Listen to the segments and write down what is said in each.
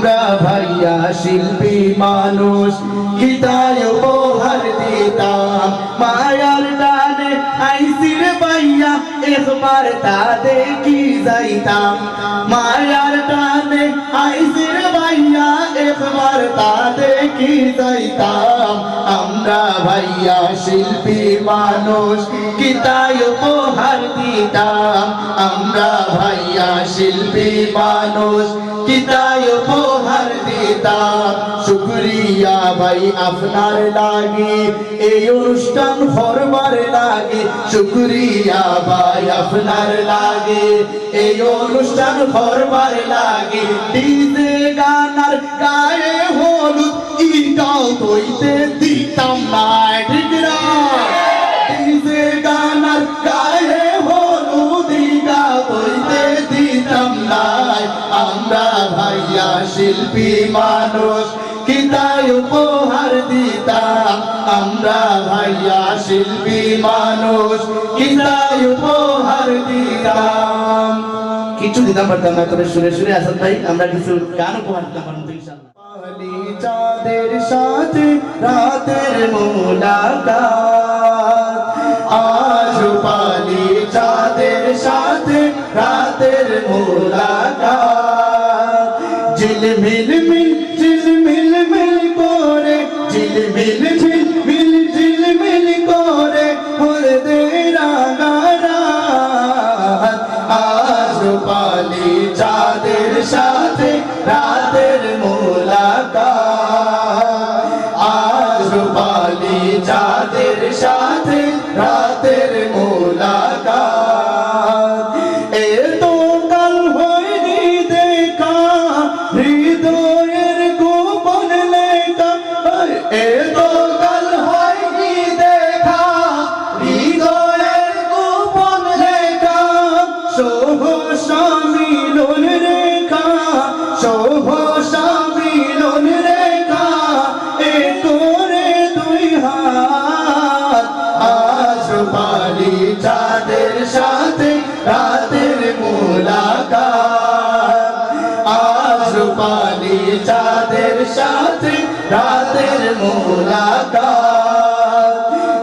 আমরা ভাইয়া শিল্পী মানুষ, গীতায় উপহার দিতাম। মায়ার দানে আইসির ভাইয়া, একবার তা দেখি যাইতাম। মায়ার দানে আইসির ভাইয়া, একবার তা দেখি যাইতাম। আমরা ভাইয়া, শিল্পী মানুষ গীতায় উপহার দিতাম? আমরা ভাইয়া, শিল্পী মানুষ কিতায় উপহার দিতাম? শুক্রিয়া ভাই আপনার লাগে, এই অনুষ্ঠান করবার লাগে। শুক্রিয়া ভাই আপনার লাগে, এই অনুষ্ঠান করবার লাগে। গানার দিতাম আমরা ভাইয়া শিল্পী মানুষ কিতায় উপহার দিতাম। কিছু দিতাম পারতাম না তবে সুরে সুরে আসাদ ভাই আমরা কিছু গান উপহার দিতাম চাঁদের সাথে রাতের মোলাকাত। আজ পালি চাঁদের সাথে রাতের মোলাকাত। ঝিলমিল মিল ঝিলমিল মিল করে ঝিলমিল ঝিলমিল করে চাঁদের সাথে রাতের মোলাকাত। আজ পালি চাঁদের সাথে মোলাকাত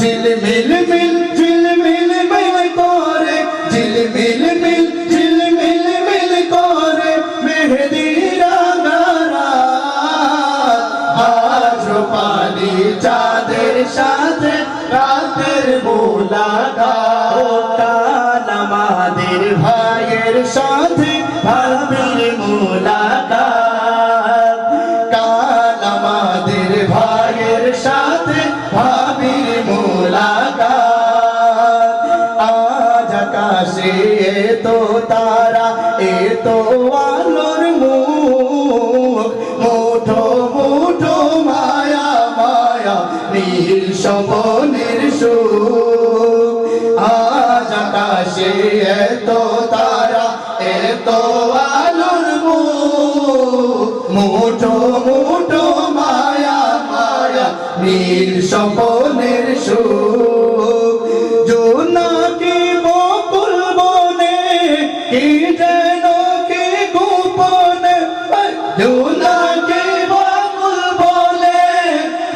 ঝিলমিল মিল ঝিলমিল মিল করে ঝিলমিল মিল ঝিলমিল মিল করে মেহেদি রাগারাত আজ পালি চাঁদের সাথে রাতের মোলাকাত তো তারা, এ তো আলোর মুখ। মুঠো মুঠো মায়া মায়া, নীল সবনের সুখ। আজ আকাশে এত তারা এত আলোর মুখ। মুঠো মুঠো মায়া মায়া, নীল সপনের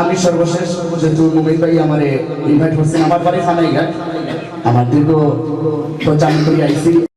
আমি সর্বশেষ যেহেতু মুম্বাই ভাই আমার ইনভাইট করছেন, আমার বাড়ি খানাই ঘাট আমার দীর্ঘ চাকরি করে আইসি।